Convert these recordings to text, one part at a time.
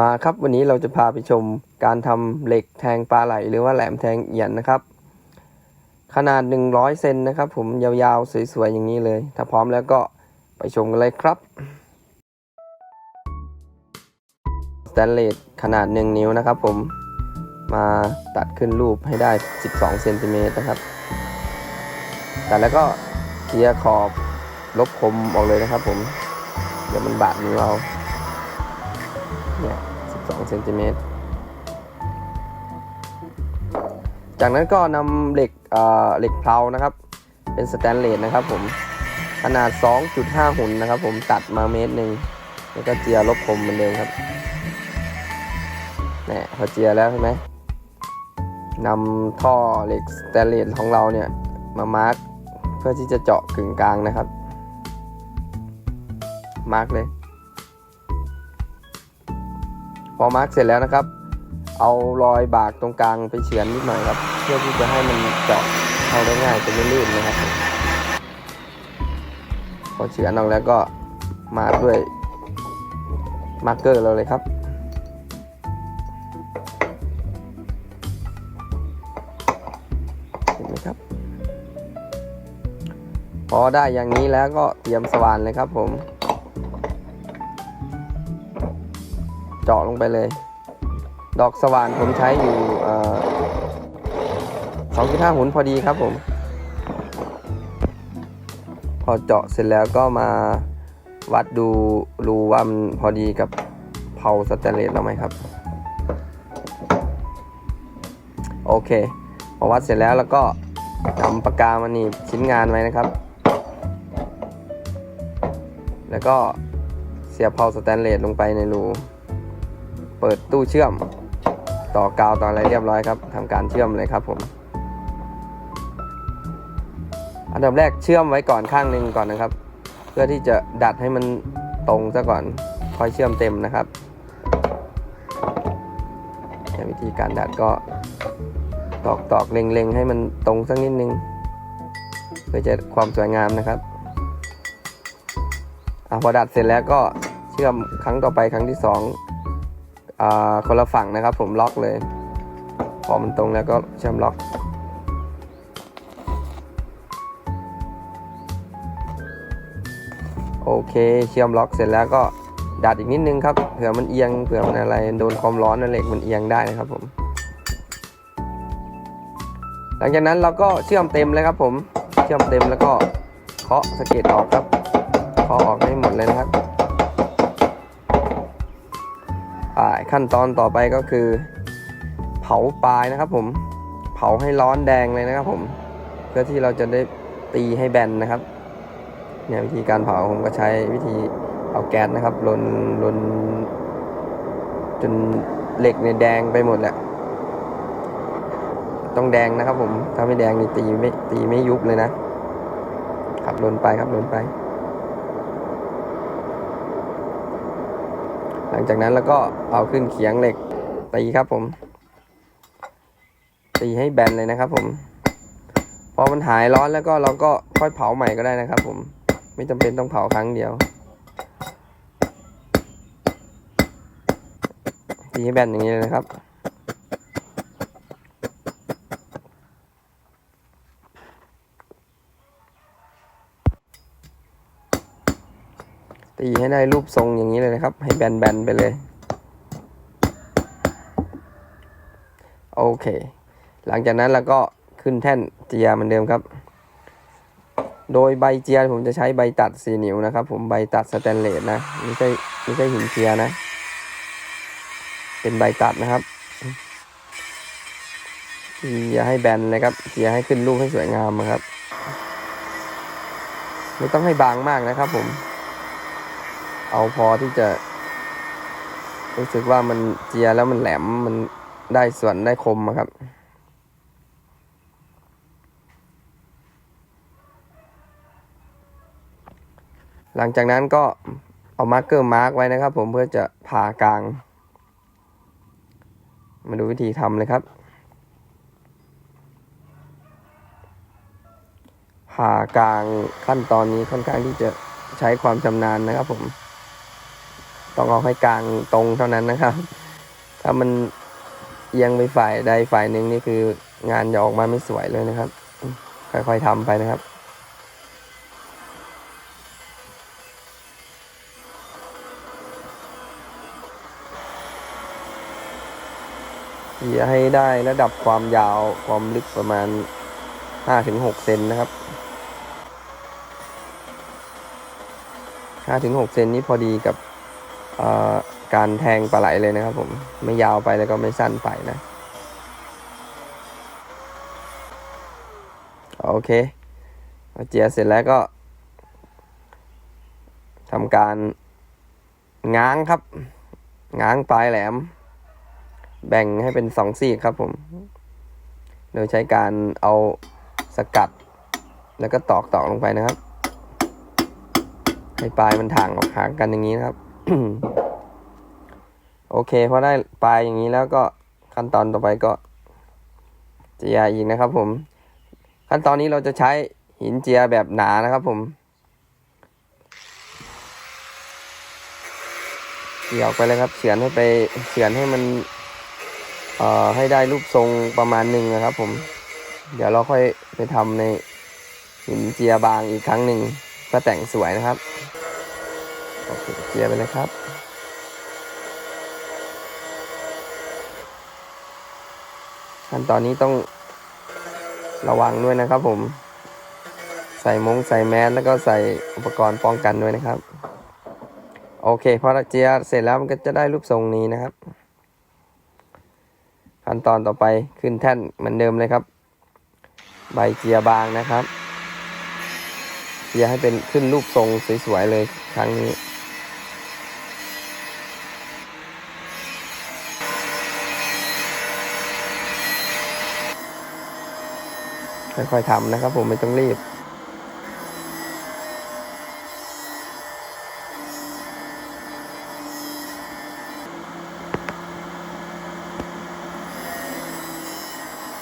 มาครับวันนี้เราจะพาไปชมการทำเหล็กแทงปลาไหล หรือว่าแหลมแทงเอียนนะครับ ขนาด 100 เซนนะครับ ผมยาวๆ สวยๆ อย่างนี้เลย ถ้าพร้อมแล้วก็ไปชมกันเลยครับสแตนเลสขนาด 1 นิ้วนะครับ ผมมาตัดขึ้นรูปให้ได้ 12 เซนติเมตรนะครับ แต่แล้วก็เจียร์ขอบลบคมออกเลยนะครับ ผม เดี๋ยวมันบาดนิ้วเอา 2เซนติเมตรจากนั้นก็นำเหล็กเเหล็กเพลานะครับ เป็นสแตนเลสนะครับผมขนาด 2.5 หุ่นนะครับ ผมตัดมาเมตรหนึ่งแล้วก็เจียลบคมเหมือนเดิมครับเนี่ยพอเจียแล้วใช่ไหมนำท่อเหล็กสแตนเลสของเราเนี่ยมามาร์กเพื่อที่จะเจาะกึ่งกลางนะครับ มาร์กเลย พอมาร์กเสร็จแล้วนะครับ เอารอยบากตรงกลางไปเฉือนนิดหน่อยครับ เพื่อที่จะให้มันเจาะเข้าได้ง่ายจะไม่ลื่นนะครับ พอเฉือนออกแล้วก็มาด้วยมาร์กเกอร์เราเลยครับเห็นไหมครับ พอได้อย่างนี้แล้วก็เตรียมสว่านเลยครับผม เจาะลงไปเลย ดอกสว่านผมใช้อยู่สองจุดห้าหุนพอดีครับผม พอเจาะเสร็จแล้วก็มาวัดดูรูว่ามันพอดีกับเผาสแตนเลสเราไหมครับ โอเค พอวัดเสร็จแล้วแล้วก็นำปากกามาหนีบชิ้นงานไว้นะครับ แล้วก็เสียบเผาสแตนเลสลงไปในรู เปิดตู้เชื่อม ต่อกาวต่ออะไรเรียบร้อยครับทำการเชื่อมเลยครับผมอันดับแรกเชื่อมไว้ก่อนข้างหนึ่งก่อนนะครับ เพื่อที่จะดัดให้มันตรงซะก่อนค่อยเชื่อมเต็มนะครับวิธีการดัดก็ตอกตอกเล็งๆให้มันตรงสักนิดนึง เพื่อจะความสวยงามนะครับอพอดัดเสร็จแล้วก็เชื่อมครั้งต่อไปครั้งที่สอง คนละฝั่งนะครับ ผมล็อกเลย พอมันตรงแล้วก็เชื่อมล็อก โอเคเชื่อมล็อกเสร็จแล้วก็ดัดอีกนิดนึงครับเผื่อมันเอียงเผื่อมันอะไรโดนความร้อนนั่นเหล็กมันเอียงได้นะครับผม หลังจากนั้นเราก็เชื่อมเต็มเลยครับ ผมเชื่อมเต็มแล้วก็เคาะสเก็ดออกครับเคาะออกให้หมดเลยนะครับ ขั้นตอนต่อไปก็คือ เผาปลายนะครับผมเผาให้ร้อนแดงเลยนะครับผมเพื่อที่เราจะได้ตีให้แบนนะครับเนี่ยวิธีการเผาผมก็ใช้วิธีเอาแก๊สนะครับลนลนจนเหล็กเนี่ยแดงไปหมดแหละต้องแดงนะครับผมถ้าไม่แดงนี่ตีไม่ตีไม่ยุบเลยนะขับลนไปครับลนไป หลังจากนั้นแล้วก็เอาขึ้นเขียงเหล็กตีครับผม ตีให้แบนเลยนะครับผม พอมันหายร้อนแล้วก็เราก็ค่อยเผาใหม่ก็ได้นะครับ ผม ไม่จำเป็นต้องเผาครั้งเดียว ตีให้แบนอย่างนี้เลยนะครับ ตีให้ได้รูปทรงอย่างนี้เลยนะครับ ให้แบนๆไปเลย โอเค หลังจากนั้นเราก็ขึ้นแท่นเจียเหมือนเดิมครับ โดยใบเจียผมจะใช้ใบตัดสีนิ้วนะครับ ผมใบตัดสแตนเลสนะไม่ใช่ไม่ใช่หินเจียนะ เป็นใบตัดนะครับเจียให้แบนเลยครับเจียให้ขึ้นลูกให้สวยงามนะครับไม่ต้องให้บางมากนะครับผม เอาพอที่จะ รู้สึกว่ามันเจียแล้วมันแหลมมันได้ส่วนได้คมอะครับหลังจากนั้นก็เอามาร์กเกอร์มาร์กไว้นะครับผมเพื่อจะผ่ากลาง มาดูวิธีทำเลยครับ ผ่ากลางขั้นตอนนี้ค่อนข้างที่จะใช้ความชำนาญนะครับผม ต้องเอาให้กลางตรงเท่านั้นนะครับ ถ้ามันเอียงไปฝ่ายใดฝ่ายหนึ่งนี่คืองานจะออกมาไม่สวยเลยนะครับ ค่อยๆทำไปนะครับอย่าให้ได้ระดับความยาวความลึกประมาณ 5-6 เซนนะครับ 5-6 เซนนี้พอดีกับ การแทงปลาไหลเลยนะครับผมไม่ยาวไปแล้วก็ไม่สั้นไปนะ โอเคเจียเสร็จแล้วก็ทำการง้างครับ ง้างปลายแหลม แบ่งให้เป็นสองซีกครับผม โดยใช้การเอาสกัด แล้วก็ตอกตอกลงไปนะครับ ให้ปลายมันถ่างออกห่างกันอย่างนี้นะครับ โอเคพอได้ปลายอย่างนี้แล้วก็ขั้นตอนต่อไปก็เจียอีกนะครับ ผม ขั้นตอนนี้เราจะใช้หินเจียแบบหนานะครับผมเกี่ยวไปเลยครับเฉือนให้ไปเฉือนให้มันเอ่อให้ได้รูปทรงประมาณหนึ่งนะครับ ผม เดี๋ยวเราค่อยไปทำในหินเจียบางอีกครั้งหนึ่งเพื่อแต่งสวยนะครับ โอเคเจียไปเลยครับ ขั้นตอนนี้ต้องระวังด้วยนะครับผม ใส่มงใส่แมสแล้วก็ใส่อุปกรณ์ป้องกันด้วยนะครับ โอเคพอเราเจียเสร็จแล้วมันก็จะได้รูปทรงนี้นะครับ ขั้นตอนต่อไปขึ้นแท่นเหมือนเดิมเลยครับ ใบเจียบางนะครับเจียให้เป็นขึ้นรูปทรงสวยๆเลยครั้งนี้ ค่อยๆทำนะครับ ผมไม่ต้องรีบ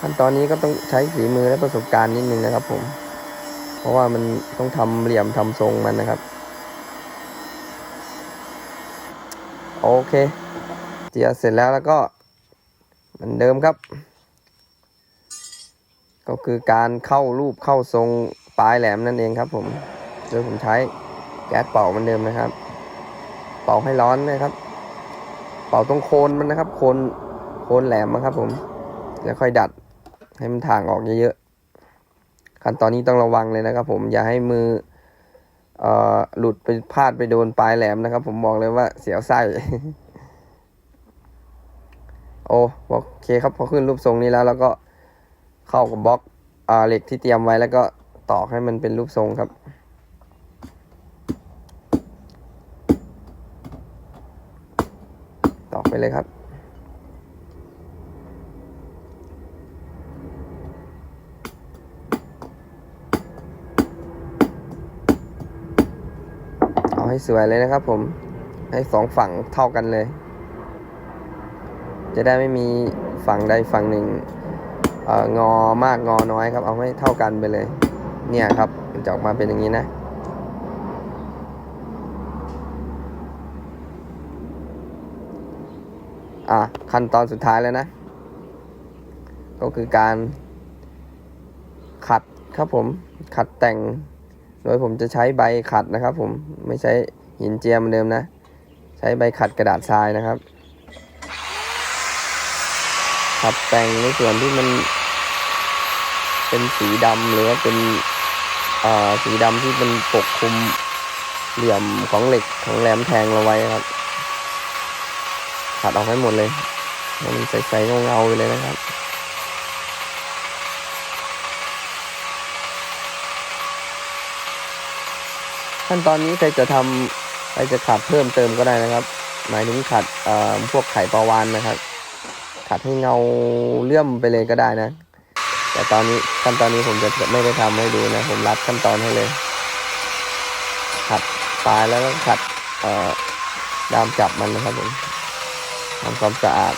ขั้นตอนนี้ก็ต้องใช้ฝีมือและประสบการณ์นิดนึงนะครับ ผม เพราะว่ามันต้องทำเหลี่ยมทำทรงมันนะครับ โอเค เจียเสร็จแล้วแล้วก็เหมือนเดิมครับ ก็คือการเข้ารูปเข้าทรงปลายแหลมนั่นเองครับ ผม โดยผมใช้แก๊สเป่าเหมือนเดิมนะครับ เป่าให้ร้อนนะครับ เป่าตรงโคนมันนะครับ โคนโคนแหลมนะครับ ผมแล้วค่อยดัดให้มันถ่างออกเยอะๆขั้นตอนนี้ต้องระวังเลยนะครับ ผมอย่าให้มือหลุดไปพลาดไปโดนปลายแหลมนะครับ ผมบอกเลยว่าเสียวไส้โอโอเคครับพอขึ้นรูปทรงนี้แล้วแล้วก็ เข้ากับบล็อกอ่าเหล็กที่เตรียมไว้แล้วก็ตอกให้มันเป็นรูปทรงครับ ตอกไปเลยครับเอาให้สวยเลยนะครับผมให้สองฝั่งเท่ากันเลย จะได้ไม่มีฝั่งใดฝั่งหนึ่ง งอมากงอน้อยครับ เอาให้เท่ากันไปเลย เนี่ยครับจะออกมาเป็นอย่างนี้นะอะขั้นตอนสุดท้ายแล้วนะ ก็คือการขัดครับผมขัดแต่ง โดยผมจะใช้ใบขัดนะครับ ผมไม่ใช้หินเจียมเหมือนเดิมนะ ใช้ใบขัดกระดาษทรายนะครับขัดแต่งในส่วนที่มัน เป็นสีดำหรือว่าเป็นสีดำที่มันปกคลุมเหลี่ยมของเหล็กของแหลมแทงเราไว้ครับขัดออกให้หมดเลยมันใสๆเงาๆไปเลยนะครับขั้นตอนนี้ใครจะทำใครจะขัดเพิ่มเติมก็ได้นะครับ หมายถึงขัดพวกไข่ปลาวานนะครับ ขัดให้เงาเลื่อมไปเลยก็ได้นะ แต่ตอนนี้ขั้นตอนนี้ผมจะไม่ได้ทำให้ดูนะ ผมรัดขั้นตอนให้เลย ขัดปลายแล้วก็ขัดเอ่อดามจับมันนะครับผมทำความสะอาด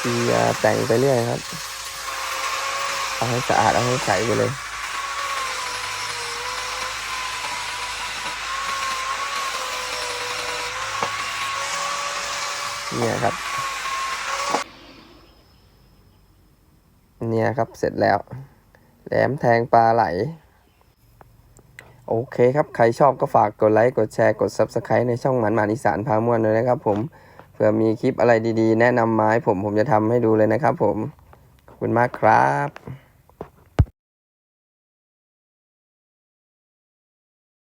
เียแต่งไปเรื่อยครับ เอาให้สะอาดเอาให้ใสไปเลย เนี่ยครับ เนี่ยครับเสร็จแล้ว แหลมแทงปลาไหล โอเคครับ ใครชอบก็ฝากกดไลค์กดแชร์กด Subscribe ในช่องหมันหมานอีสานพาม่วนเลยนะครับผมเผื่อมีคลิปอะไรดีๆ แนะนำมาให้ผมผมจะทำให้ดูเลยนะครับผม ขอบคุณมากครับ